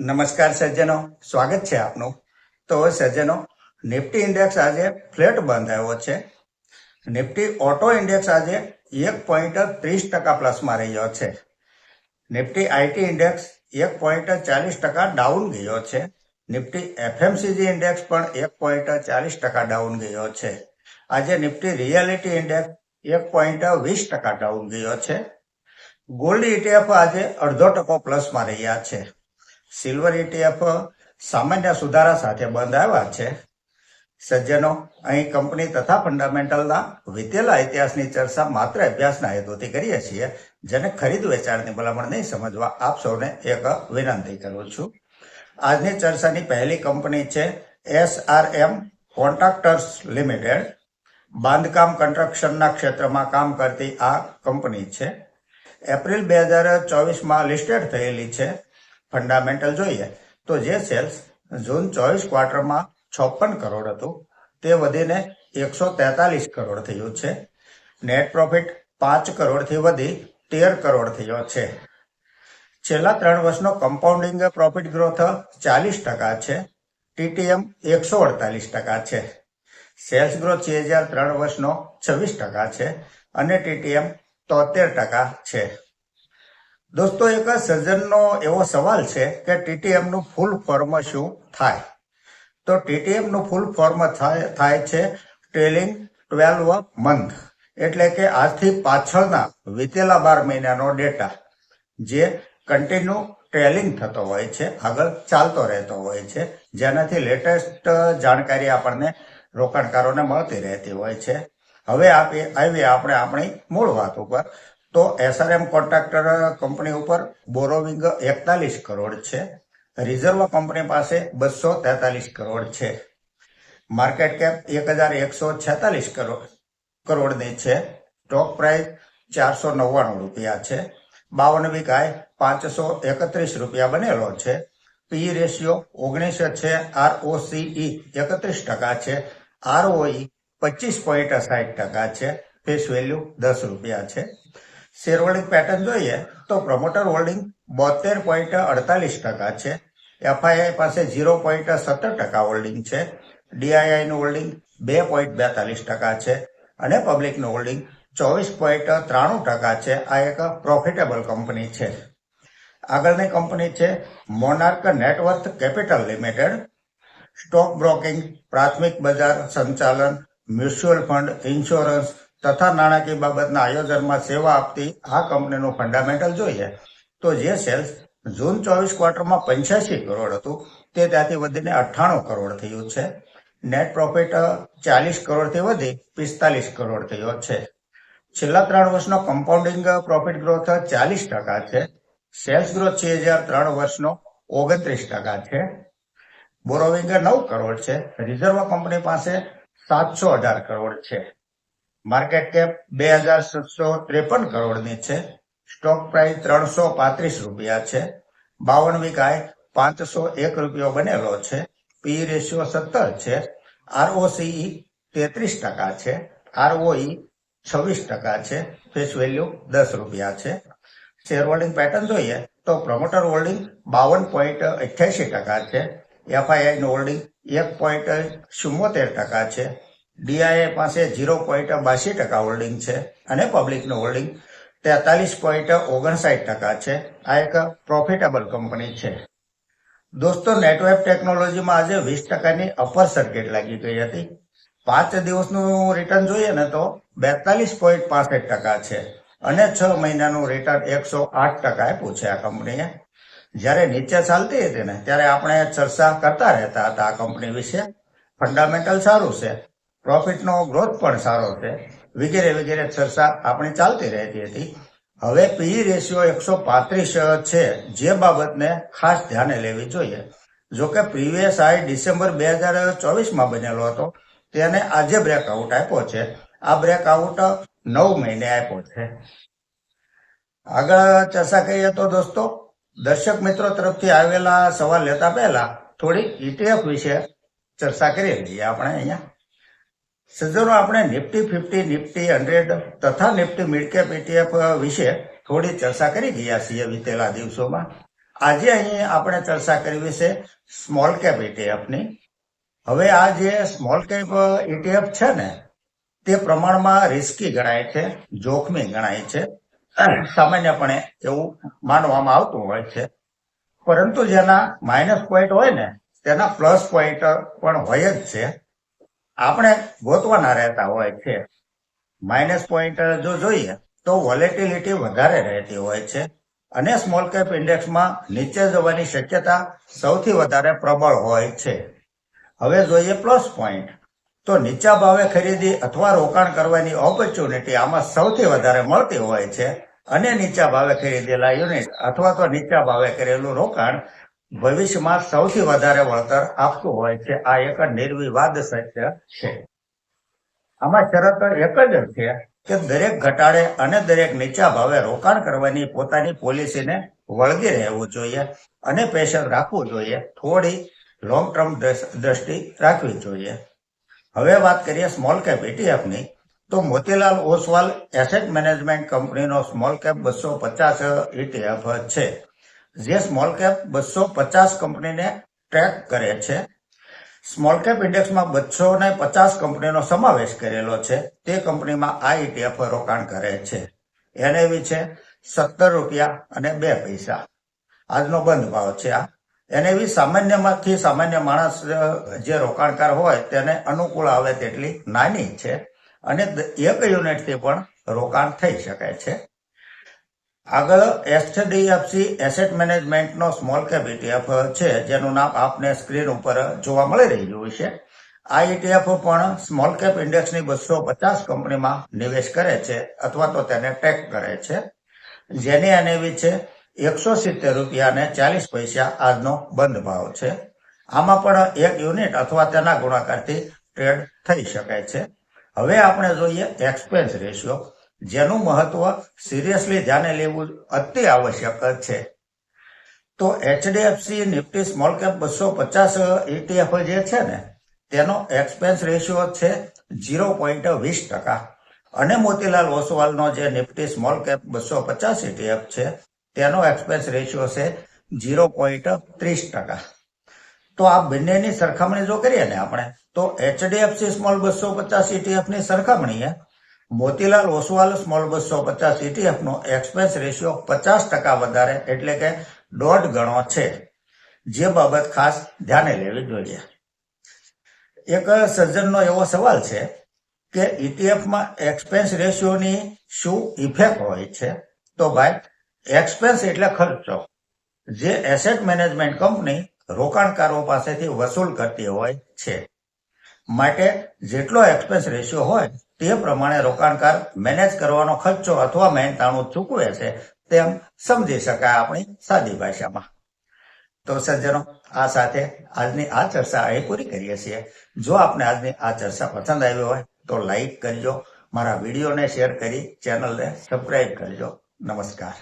નમસ્કાર સજ્જનો, સ્વાગત છે આપનું. તો સજ્જનો, નિફ્ટી ઇન્ડેક્સ આજે ફ્લેટ બંધ આવ્યો છે. નિફ્ટી ઓટો ઇન્ડેક્સ આજે એક પોઈન્ટ ત્રીસ ટકા પ્લસમાં રહ્યો છે. નિફ્ટી આઈટી ઇન્ડેક્સ એક પોઈન્ટ ચાલીસ ટકા ડાઉન ગયો છે. નિફ્ટી એફએમસીજી ઇન્ડેક્સ પણ એક પોઈન્ટ ચાલીસ ટકા ડાઉન ગયો છે. આજે નિફ્ટી રિયાલિટી ઇન્ડેક્સ એક પોઈન્ટ વીસ ટકા ડાઉન ગયો છે. ગોલ્ડ ઇટીએફ આજે અડધો ટકો પ્લસમાં રહ્યા છે. સિલ્વર ETF સામાન્ય સુધારા સાથે બંધ આવ્યા છે. સજ્જનો, અહીં કંપની તથા ફંડામેન્ટલના વિતેલા ઇતિહાસની ચર્ચા માત્ર અભ્યાસના હેતુથી કરીએ છીએ. જેને ખરીદ વેચાણની ભલામણ નહીં સમજવા આપ સૌને એક વિનંતી કરું છું. આજની ચર્ચાની પહેલી કંપની છે એસઆરએમ કોન્ટ્રાક્ટર્સ લિમિટેડ બાંધકામ કન્સ્ટ્રક્શનના ક્ષેત્રમાં કામ કરતી આ કંપની છે. એપ્રિલ બે હજાર ચોવીસમાં લિસ્ટેડ થયેલી છે. ફંડામેન્ટલ જોઈએ, તો જે સેલ્સ જૂન ચોવીસ ક્વાર્ટરમાં છપ્પન કરોડ હતું, તે વધીને એકસો તેતાલીસ કરોડ થયું છે. નેટ પ્રોફિટ પાંચ કરોડથી વધી તેર કરોડ થયો છે. છેલ્લા ત્રણ વર્ષનો કમ્પાઉન્ડિંગ પ્રોફિટ ગ્રોથ ચાલીસ ટકા છે. ટીટીએમ એકસો અડતાલીસ ટકા છે. સેલ્સ ગ્રોથ બે હજાર ત્રણ વર્ષનો છવ્વીસ ટકા છે અને ટીટીએમ તોતેર ટકા છે. દોસ્તો, એક સર્જનનો એવો સવાલ છે કે ટીટીએમનું ફૂલ ફોર્મ શું થાય? તો ટીટીએમનું ફૂલ ફોર્મ થાય છે ટ્રેલિંગ ટ્વેલ્વ મંથ. એટલે કે આજથી પાછળના વીતેલા બાર મહિનાનો ડેટા, જે કન્ટિન્યુ ટ્રેલિંગ થતો હોય છે, આગળ ચાલતો રહેતો હોય છે. જેનાથી લેટેસ્ટ જાણકારી આપણને રોકાણકારોને મળતી રહેતી હોય છે. હવે આપી આવી આપણે આપણી મૂળ વાત ઉપર તો એસઆરએમ કોન્ટ્રાક્ટર કંપની ઉપર બોરોવિંગ એકતાલીસ કરોડ છે. રિઝર્વ કંપની પાસે બસો તેતાલીસ કરોડ છે. માર્કેટ કેપ એક હજાર એકસો છેતાલીસ કરોડ, કરોડની છે. સ્ટોક પ્રાઇસ ચારસો નવ્વાણું રૂપિયા છે. બાવન વિકાય પાંચસો એકત્રીસ રૂપિયા બનેલો છે. પી રેશિયો ઓગણીસ છે. આરઓસીઈ એકત્રીસ ટકા છે. આરઓઈ પચીસ પોઈન્ટ સાઠ ટકા છે. ફેસ વેલ્યુ દસ રૂપિયા છે. શેર હોલ્ડિંગ પેટર્ન જોઈએ તો પ્રમોટર હોલ્ડિંગ બોતેર પોઈન્ટ અડતાલીસ ટકા છે. એફઆઈઆઈ પાસે ઝીરો પોઈન્ટ સત્તર ટકા હોલ્ડિંગ છે. ડીઆઈઆઈનું હોલ્ડિંગ બે પોઈન્ટ બેતાલીસ ટકા છે અને પબ્લિકનું હોલ્ડિંગ ચોવીસ પોઈન્ટ ત્રાણું ટકા છે. આ એક પ્રોફિટેબલ કંપની છે. આગળની કંપની છે Monarch Networth Capital Limited stock broking પ્રાથમિક બજાર સંચાલન મ્યુચ્યુઅલ ફંડ ઇન્સ્યોરન્સ તથા નાણાકીય બાબતના આયોજનમાં સેવા આપતી આ કંપનીનું ફંડામેન્ટલ જોઈએ તો જે સેલ્સ જૂન ચોવીસ ક્વાર્ટરમાં પંચ્યાસી કરોડ હતું, તે ત્યાંથી વધીને અઠ્ઠાણું કરોડ થયું છે. નેટ પ્રોફિટ ચાલીસ કરોડથી વધી પિસ્તાલીસ કરોડ થયો છે. છેલ્લા ત્રણ વર્ષનો કમ્પાઉન્ડિંગ પ્રોફિટ ગ્રોથ ચાલીસ ટકા છે. સેલ્સ ગ્રોથ છે હજાર ત્રણ વર્ષનો ઓગણત્રીસ ટકા છે. બોરોવિંગ નવ કરોડ છે. રિઝર્વ કંપની પાસે સાતસો અઢાર કરોડ છે. માર્કેટ કેપ બે હજાર સાતસો ત્રેપન કરોડની છે. સ્ટોક પ્રાઇસ ત્રણસો પાંત્રીસ રૂપિયા છે. બાવન વિકાય પાંચસો એક રૂપિયો બનેલો છે. પી રેશિયો સત્તર છે. આરઓસીઈ તેત્રીસ ટકા છે. આરઓઈ છવ્વીસ ટકા છે. ફેસ વેલ્યુ દસ રૂપિયા છે. શેર હોલ્ડિંગ પેટર્ન જોઈએ તો પ્રમોટર હોલ્ડિંગ બાવન પોઈન્ટ અઠ્યાસી ટકા છે. એફઆઈઆઈ નું હોલ્ડિંગ એક પોઈન્ટ ચુમ્મોતેર ટકા છે. ડીઆઈએ પાસે ઝીરો પોઈન્ટ બાસી ટકા હોલ્ડિંગ છે અને પબ્લિકનું હોલ્ડિંગ તેતાલીસ પોઈન્ટ ઓગણસાઠ ટકા છે. આ એક પ્રોફિટેબલ કંપની છે. દોસ્તો, નેટવેબ ટેકનોલોજીમાં આજે વીસ ટકાની અપર સર્કિટ લાગી ગઈ હતી. પાંચ દિવસનું રિટર્ન જોઈએ ને તો બેતાલીસ પોઈન્ટ પાસઠ ટકા છે અને છ મહિનાનું રિટર્ન એકસો આઠ ટકા પૂછે આ કંપનીએ જ્યારે નીચે ચાલતી હતી ને, ત્યારે આપણે ચર્ચા કરતા રહેતા હતા આ કંપની વિશે. ફંડામેન્ટલ સારું છે. પ્રોફિટનો ગ્રોથ પણ સારો છે. વગેરે વગેરે ચર્ચા આપણી ચાલતી રહેતી હતી. હવે પી રેશિયો એકસો પાંત્રીસ છે. જે બાબતને ખાસ ધ્યાને લેવી જોઈએ. જો કે પ્રીવિયસ હાઈ ડિસેમ્બર બે હજાર ચોવીસમાં બનેલો હતો. તેને આજે બ્રેકઆઉટ આપ્યો છે. આ બ્રેકઆઉટ નવ મહિને આપ્યો છે. આગળ ચર્ચા કરીએ તો દોસ્તો, દર્શક મિત્રો તરફથી આવેલા સવાલ લેતા પહેલા થોડી ઈટીએફ વિશે ચર્ચા કરી લઈએ આપણે અહીંયા. સજ્જનો આપણે નિફ્ટી, ફિફ્ટી, નિફ્ટી, હંડ્રેડ તથા નિફ્ટી મિડકેપ કેપ ETF વિશે થોડી ચર્ચા કરી ગયા છીએ વિતેલા દિવસોમાં. આજે અહીં આપણે ચર્ચા કરવી છે સ્મોલ કેપ ઇટીએફની હવે આ જે સ્મોલ કેપ ઇટીએફ છે ને, તે પ્રમાણમાં રિસ્કી ગણાય છે, જોખમી ગણાય છે સામાન્યપણે એવું માનવામાં આવતું હોય છે. પરંતુ જેના માઇનસ પોઈન્ટ હોય ને, તેના પ્લસ પોઈન્ટ પણ હોય જ છે. આપણે ગોતવાના રહેતા હોય છે. માઇનસ પોઈન્ટ જો જોઈએ, તો વોલેટિલિટી વધારે રહેતી હોય છે. અને સ્મોલ કેપ ઇન્ડેક્સમાં નીચે જવાની શક્યતા સૌથી વધારે પ્રબળ હોય છે. હવે જોઈએ પ્લસ પોઈન્ટ તો નીચા ભાવે ખરીદી અથવા રોકાણ કરવાની ઓપોર્ચ્યુનિટી આમાં સૌથી વધારે મળતી હોય છે. અને નીચા ભાવે ખરીદેલા યુનિટ અથવા તો નીચા ભાવે કરેલું રોકાણ ભવિષ્યમાં સૌથી વધારે વળતર આપતું હોય છે. આ એક નિર્વિવાદ સત્ય છે. આમાં શરત એક જ છે કે દરેક ઘટાડે અને દરેક નીચા ભાવે રોકાણ કરવાની પોતાની પોલિસીને વળગી રહેવું જોઈએ અને પેશન રાખવું જોઈએ. થોડી લોંગ ટર્મ દ્રષ્ટિ રાખવી જોઈએ. હવે વાત કરીએ સ્મોલ કેપ ઇટીએફની તો મોતીલાલ ઓસવાલ એસેટ મેનેજમેન્ટ કંપનીનો સ્મોલ કેપ બસો પચાસ ઇટીએફ છે. જે સ્મોલ કેપ બસો પચાસ કંપનીને ટ્રેક કરે છે. સ્મોલ કેપ ઇન્ડેક્સમાં બસો ને પચાસ કંપનીનો સમાવેશ કરેલો છે. તે કંપનીમાં આ ઇટીએફ રોકાણ કરે છે. એનએવી છે, સત્તર રૂપિયા અને બે પૈસા. આજનો બંધ ભાવ છે આ. એનએવી સામાન્યમાંથી સામાન્ય માણસ જે રોકાણકાર હોય તેને અનુકૂળ આવે તેટલી નાની છે અને એક યુનિટથી પણ રોકાણ થઈ શકે છે. આગળ એચડીએફસી એસેટ મેનેજમેન્ટનો સ્મોલ કેપ ઇટીએફ છે, જેનું નામ આપને સ્ક્રીન ઉપર જોવા મળી રહ્યું છે આ ઇટીએફ પણ સ્મોલ કેપ ઇન્ડેક્સની બસો પચાસ કંપનીમાં નિવેશ કરે છે, અથવા તો તેને ટેક કરે છે. જેની એનએવી છે એકસો સિત્તેર રૂપિયા અને ચાલીસ પૈસા આજનો બંધ ભાવ છે. આમાં પણ એક યુનિટ અથવા તેના ગુણાકારથી ટ્રેડ થઈ શકે છે. હવે આપણે જોઈએ એક્સપેન્સ રેશિયો. જેનું મહત્વ સિરિયસલી ધ્યાને લેવું અતિ આવશ્યક છે. તો એચડીએફસી નિફ્ટી સ્મોલ કેપ બસો પચાસ ઇટીએફ જે છે ને, તેનો એક્સપેન્સ રેશિયો છે ઝીરો પોઈન્ટ વીસ ટકા. અને મોતીલાલ ઓસવાલનો જે નિફ્ટી સ્મોલ કેપ બસો પચાસ ઇટીએફ છે, તેનો એક્સપેન્સ રેશિયો છે ઝીરો પોઈન્ટ ત્રીસ ટકા. તો આ બંનેની સરખામણી જો કરીએ ને આપણે, તો એચડીએફસી સ્મોલ બસો પચાસ ઇટીએફની ની સરખામણીએ મોતીલાલ ઓસવાલ સ્મોલ બસો પચાસ ઇટીએફનો એક્સપેન્સ રેશિયો પચાસ ટકા વધારે એટલે કે દોઢ ગણો છે. જે બાબત ખાસ ધ્યાને લેવી જોઈએ. એક સજ્જનનો એવો સવાલ છે કે ઇટીએફમાં એક્સપેન્સ રેશિયોની શું ઇફેક્ટ હોય છે? તો ભાઈ એક્સપેન્સ એટલે ખર્ચો. જે એસેટ મેનેજમેન્ટ કંપની રોકાણકારો પાસેથી વસૂલ કરતી હોય છે. માટે જેટલો એક્સપેન્સ રેશિયો હોય તે પ્રમાણે રોકાણકાર મેનેજ કરવાનો ખર્ચો અથવા મહેનતાણું ચૂકવે છે તેમ સમજી શકાય આપણી સાદી ભાષામાં. તો સજ્જનો, આ સાથે આજની આ ચર્ચા અહીં પૂરી કરીએ છીએ. જો આપને આજની આ ચર્ચા પસંદ આવી હોય તો લાઈક કરજો, મારા વિડીયોને શેર કરી ચેનલને સબસ્ક્રાઈબ કરજો. નમસ્કાર.